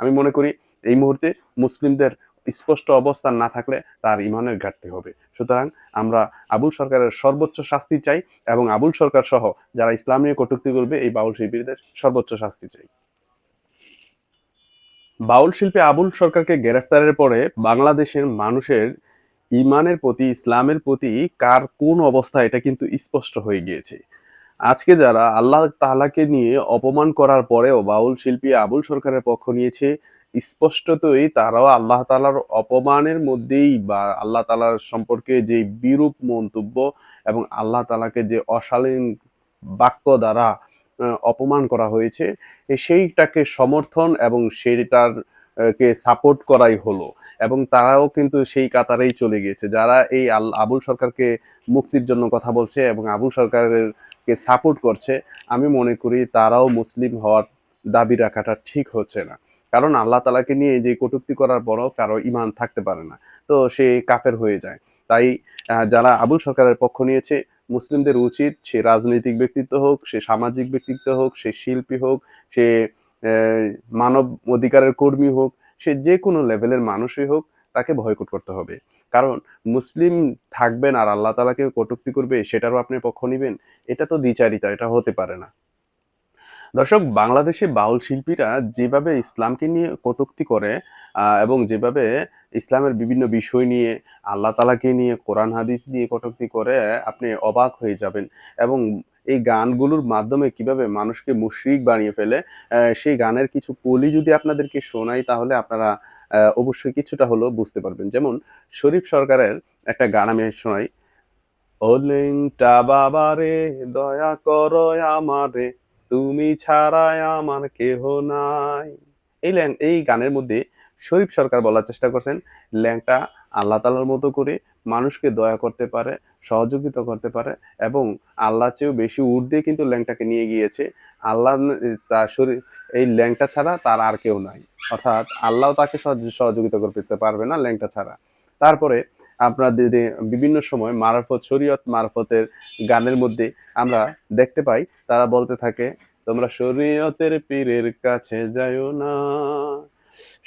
আমি মনে করি এই মুহূর্তে মুসলিমদের স্পষ্ট অবস্থান না থাকলে তার ইমানের ঘাটতি হবে। সুতরাং আমরা আবুল সরকারের সর্বোচ্চ শাস্তি চাই এবং আবুল সরকার সহ যারা ইসলাম নিয়ে কটূক্তি করবে এই বাউল শিল্পীদের সর্বোচ্চ শাস্তি চাই। বাউল শিল্পী আবুল সরকারকে গ্রেফতারের পরে বাংলাদেশের মানুষের ইমানের প্রতি, ইসলামের প্রতি কার কোন অবস্থা, এটা কিন্তু স্পষ্ট হয়ে গিয়েছে। আজকে যারা আল্লাহ তাআলাকে নিয়ে অপমান করার পরেও বাউল শিল্পী আবুল সরকারের পক্ষ নিয়েছে স্পষ্টতই তারাও আল্লাহ তালার অপমানের মধ্যেই বা আল্লাহ তালার সম্পর্কে যে বিরূপ মন্তব্য এবং আল্লাহ তালাকে যে অশালীন বাক্য দ্বারা অপমান করা হয়েছে সেইটাকে সমর্থন এবং সেইটার আহ, কে সাপোর্ট করাই হলো। এবং তারাও কিন্তু সেই কাতারেই চলে গিয়েছে। যারা এই আবুল সরকারকে মুক্তির জন্য কথা বলছে এবং আবুল সরকারের কে সাপোর্ট করছে, আমি মনে করি তারাও মুসলিম হওয়ার দাবি রাখাটা ঠিক হচ্ছে না। কারণ আল্লাহ তালাকে নিয়ে যে কটূক্তি করার পরও কারও ইমান থাকতে পারে না। তো সে কাফের হয়ে যায়। তাই যারা আবুল সরকারের পক্ষ নিয়েছে, মুসলিমদের উচিত সে রাজনৈতিক ব্যক্তিত্ব হোক, সে সামাজিক ব্যক্তিত্ব হোক, সে শিল্পী হোক, সে মানব অধিকারের কর্মী হোক, সে যে কোনো লেভেলের মানুষই হোক, তাকে ভয়কট করতে হবে। কারণ মুসলিম থাকবেন আর আল্লাহ তালাকে কটুক্তি করবে, সেটারও আপনি পক্ষ নিবেন, এটা তো দ্বিচারিতা, এটা হতে পারে না। দর্শক, বাংলাদেশে বাউল শিল্পীরা যেভাবে ইসলামকে নিয়ে কটুক্তি করে এবং যেভাবে ইসলামের বিভিন্ন বিষয় নিয়ে, আল্লাহ তালাকে নিয়ে কোরআন, হাদিস নিয়ে কটুক্তি করে, আপনি অবাক হয়ে যাবেন। এবং এই গানগুলোর মাধ্যমে কীভাবে মানুষকে মুশরিক বানিয়ে ফেলে সেই গানের কিছু কলি যদি আপনাদেরকে শোনাই তাহলে আপনারা অবশ্যই কিছুটা হলেও বুঝতে পারবেন। যেমন শরীফ সরকারের একটা গান আমি শোনাই ওলেংটা বাবারে দয়া করো আমারে, তুমি ছাড়াই আমার কেহ নাই। এই ল্যাং, এই গানের মধ্যে শরীফ সরকার বলার চেষ্টা করছেন, ল্যাংটা আল্লাহ তালার মতো করে মানুষকে দয়া করতে পারে, সহযোগিতা করতে পারে এবং আল্লাহ চেয়েও বেশি ঊর্ধ্বে কিন্তু ল্যাংটাকে নিয়ে গিয়েছে। আল্লাহ তার শরীর, এই ল্যাংটা ছাড়া তার আর কেউ নাই। অর্থাৎ আল্লাহ তাকে সহযোগিতা করতে পারবে না ল্যাংটা ছাড়া। তারপরে আপনার বিভিন্ন সময় মারফত, শরীয়ত মারফতের গানের মধ্যে আমরা দেখতে পাই, তারা বলতে থাকে, তোমরা শরীয়তের পীরের কাছে যাইও না।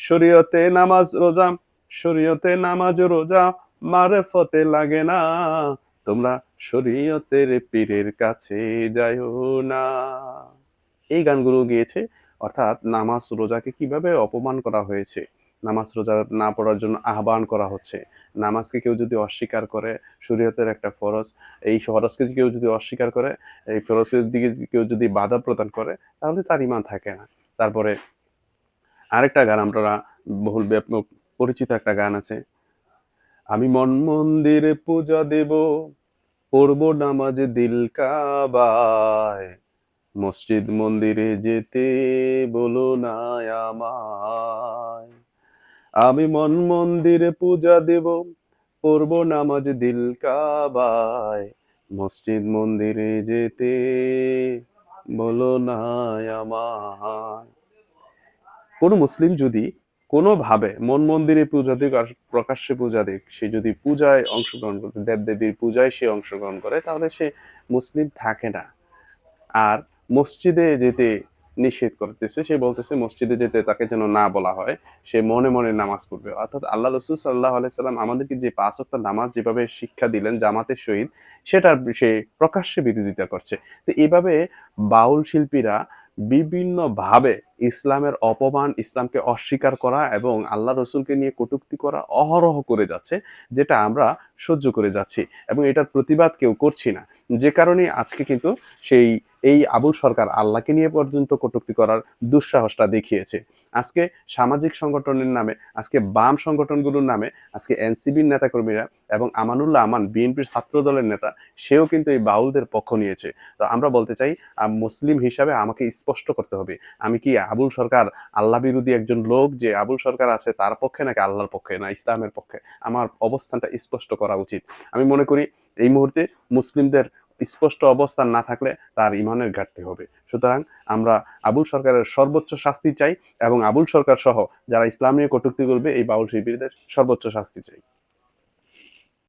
শরীয়তে নামাজ, রোজা, শরীয়তে নামাজ, রোজা মারফতে লাগে না। তোমরা শরীয়তের পীরের কাছে যাইও না। এই গানগুলো গিয়েছে, অর্থাৎ নামাজ রোজাকে কীভাবে অপমান করা হয়েছে, নামাজ রোজা না পড়ার জন্য আহ্বান করা হচ্ছে, নামাজকে কেউ যদি অস্বীকার করে, শরীয়তের একটা ফরজ, এই ফরজকে কেউ যদি অস্বীকার করে, এই ফরজের দিকে কেউ যদি বাধা প্রদান করে, তাহলে তার ইমান থাকে না। তারপরে আরেকটা গান, আমরা বহুল ব্যাপক পরিচিত একটা গান আছে আমি মন মন্দিরে পূজা দেব, পড়ব নামাজ দিল কাবায়। মসজিদ মন্দিরে যেতে বলো আমায়। আমি মন মন্দিরে পূজা দেব, পড়ব নামাজ দিল কাবায়। মসজিদ মন্দিরে যেতে বলো না আমায়। কোনো মুসলিম যদি কোনোভাবে মন মন্দিরে পূজা দিক আর প্রকাশ্যে পূজা দিক, সে যদি পূজায় অংশগ্রহণ করে, দেবদেবীর পূজায় সে অংশগ্রহণ করে, তাহলে সে মুসলিম থাকে না। আর মসজিদে যেতে নিষেধ করতেছে, সে বলতেছে মসজিদে যেতে তাকে যেন না বলা হয়, সে মনে মনে নামাজ পড়বে। অর্থাৎ আল্লাহ রসুল সাল্লাহ আলাইসাল্লাম আমাদেরকে যে পাঁচ ওয়াক্ত নামাজ যেভাবে শিক্ষা দিলেন জামাতের সহিত, সেটার সে প্রকাশ্যে বিরোধিতা করছে। তো এইভাবে বাউল শিল্পীরা বিভিন্নভাবে ইসলামের অপমান ইসলামকে অস্বীকার করা এবং আল্লাহ রসুলকে নিয়ে কটুক্তি করা অহরহ করে যাচ্ছে, যেটা আমরা সহ্য করে যাচ্ছি এবং এটার প্রতিবাদ কেউ করছি না। যে কারণে আজকে কিন্তু সেই এই আবুল সরকার আল্লাহকে নিয়ে পর্যন্ত কটুক্তি করার দুঃসাহসটা দেখিয়েছে। আজকে সামাজিক সংগঠনের নামে, আজকে বাম সংগঠনগুলোর নামে, আজকে এনসিবির নেতাকর্মীরা এবং আমানুল্লাহ আমান, বিএনপির ছাত্র দলের নেতা, সেও কিন্তু এই বাউলদের পক্ষ নিয়েছে। তো আমরা বলতে চাই মুসলিম হিসাবে আমাকে স্পষ্ট করতে হবে, আমি কি আবুল সরকার আল্লাহ বিরোধী একজন লোক যে আবুল সরকার আছে তার পক্ষে নাকি আল্লাহর পক্ষে না ইসলামের পক্ষে? আমার অবস্থানটা স্পষ্ট করা উচিত। আমি মনে করি এই মুহূর্তে মুসলিমদের স্পষ্ট অবস্থান না থাকলে তার ইমানের ঘাটতি হবে। সুতরাং আমরা আবুল সরকারের সর্বোচ্চ শাস্তি চাই এবং আবুল সরকার সহ যারা ইসলামীয় কটুক্তি করবে, এই বাউল শিল্পীদের সর্বোচ্চ শাস্তি চাই।